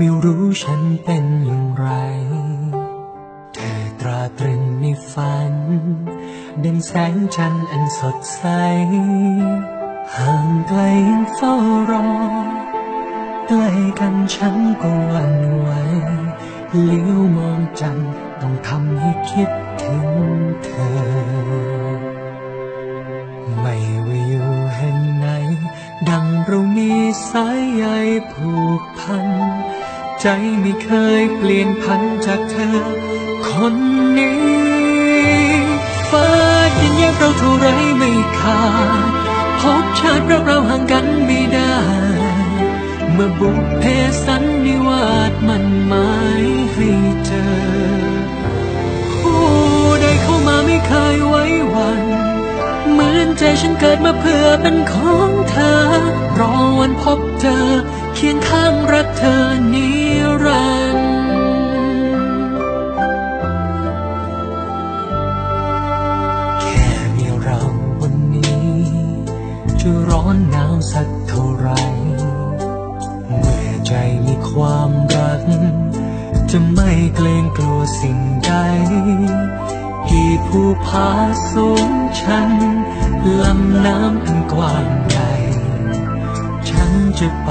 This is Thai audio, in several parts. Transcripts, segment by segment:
ไม่รู้ฉันเป็นอย่างไร เธอตราตรึงในฝัน ดังแสงจันทร์อันสดใส ห่างไกลยังเฝ้ารอ ใกล้กันฉันก็หวั่นไหวเลี้ยวมองจันต้องทำให้คิดถึงเธอ ไม่ว่าอยู่แห่งไหน ดังเรามีสายใยผูก ไม่เคยเปลี่ยนพันจากเธอ คนนี้ฟ้าดินแยกเราเท่าไรไม่ขาดพบชาติรักเราห่างกันไม่ได้ เมื่อบุพเพสันนิวาสมันหมายให้เจอ ผู้ใดเข้ามาไม่เคยไว้วันเหมือนใจฉันเกิดมาเพื่อเป็นของเธอ รอวันพบเจอ เคียงข้างรักเธอนิ รันแค่มีเราวันนี้ จะร้อนหนาวสักเท่าไรเมื่อใจมีความรัก จะไม่เกรงกลัวสิ่งใดกี่ภูผาสูงชันลำน้ำอันกว้างใหญ่ ฉันจะไป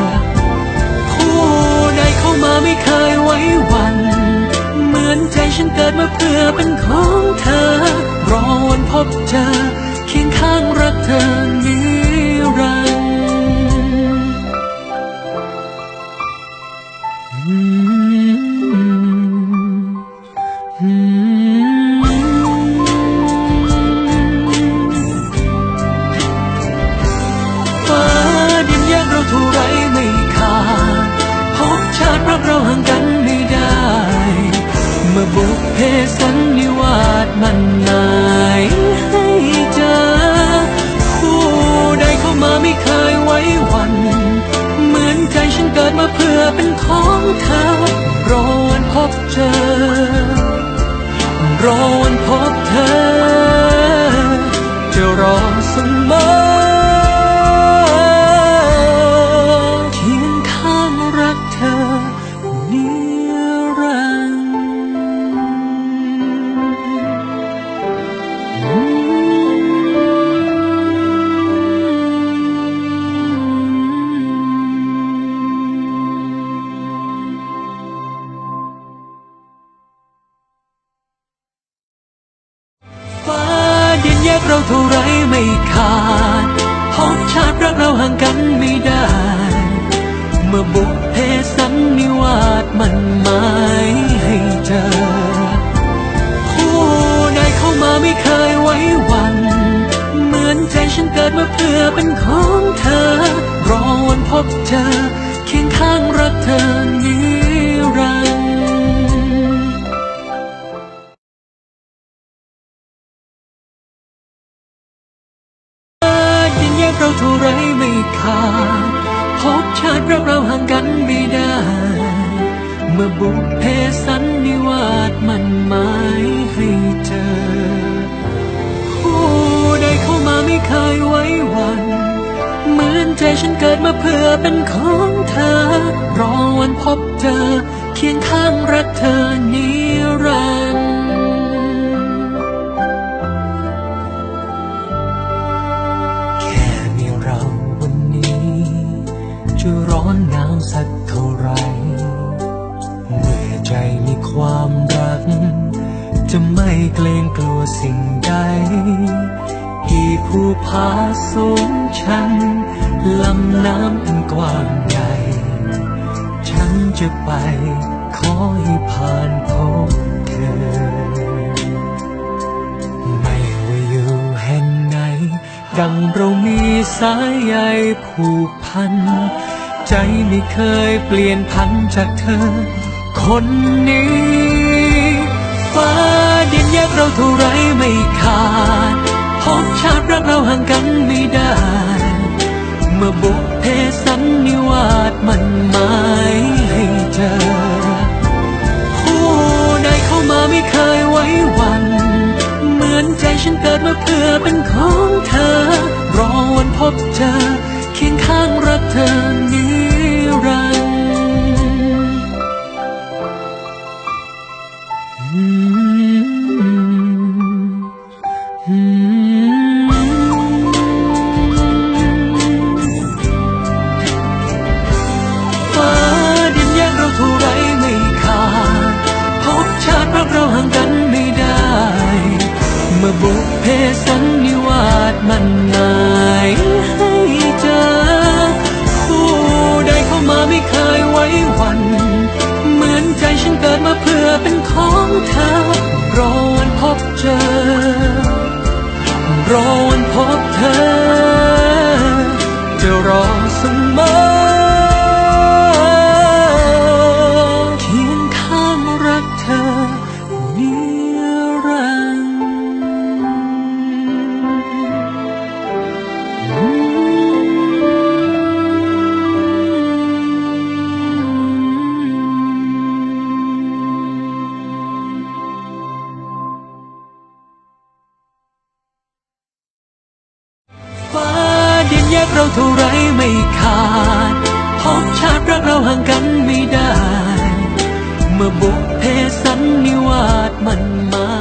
ดมาเพื่อเป็นของเธอ รอวันพบเจอเคียงข้างรักเธอ สันนิวาสมันหมายให้เจอผู้ใดเข้ามาไม่เคยไว้วัน เหมือนใจฉันเกิดมาเพื่อเป็นของเธอ รอวันพบเจอ รอวันพบเธอ ขาดพบชาติรักเราห่างกันไม่ได้ เมื่อบุพเพสันนิวาสมันหมายให้เจอผู้ใดเข้ามาไม่เคยไว้วัน เหมือนใจฉันเกิดมาเพื่อเป็นของเธอ รอวันพบเจอเคียงข้างรักเธอนิ ท่าไรไม่ขาดพบชาติรักเราห่างกันไม่ได้ เมื่อบุพเพสันนิวาสมันหมายให้เจอผู้ใดเข้ามาไม่เคยไว้วัน เหมือนใจฉันเกิดมาเพื่อเป็นของเธอ รอวันพบเจอ เคียงข้างรักเธอนิรันดร์ จะไม่เกรงกลัวสิ่งใดกี่ภูผาสูงชันลำน้ำอันกว้างใหญ่ ฉันจะไปขอให้ผ่านพบเธอ ไม่ว่าอยู่แห่งไหน ดังเรามีสายใยผูกพัน ใจไม่เคยเปลี่ยนพันจากเธอ คนนี้ฟ้า ดินแยกเราเท่าไรไม่ขาดพบชาติรักเราห่างกันไม่ได้ เมื่อบุพเพสันนิวาสมันหมายให้เจอผู้ใดเข้ามาไม่เคยไว้วัน เหมือนใจฉันเกิดมาเพื่อเป็นของเธอ รอวันพบเจอเคียงข้างรักเธอนิ เคยว้วัน เหมือนใจฉันเกิดมาเพื่อเป็นของเธอ รอวันพบเจอ รอวันพบเธอ จะรอเสมอเคียงข้างรักเธอนิรันดร์ ฟ้าดินแยกเราเท่าไรไม่ขาดพบชาติรักเราห่างกันไม่ได้ เมื่อบุกเพสันนิวาสมันมา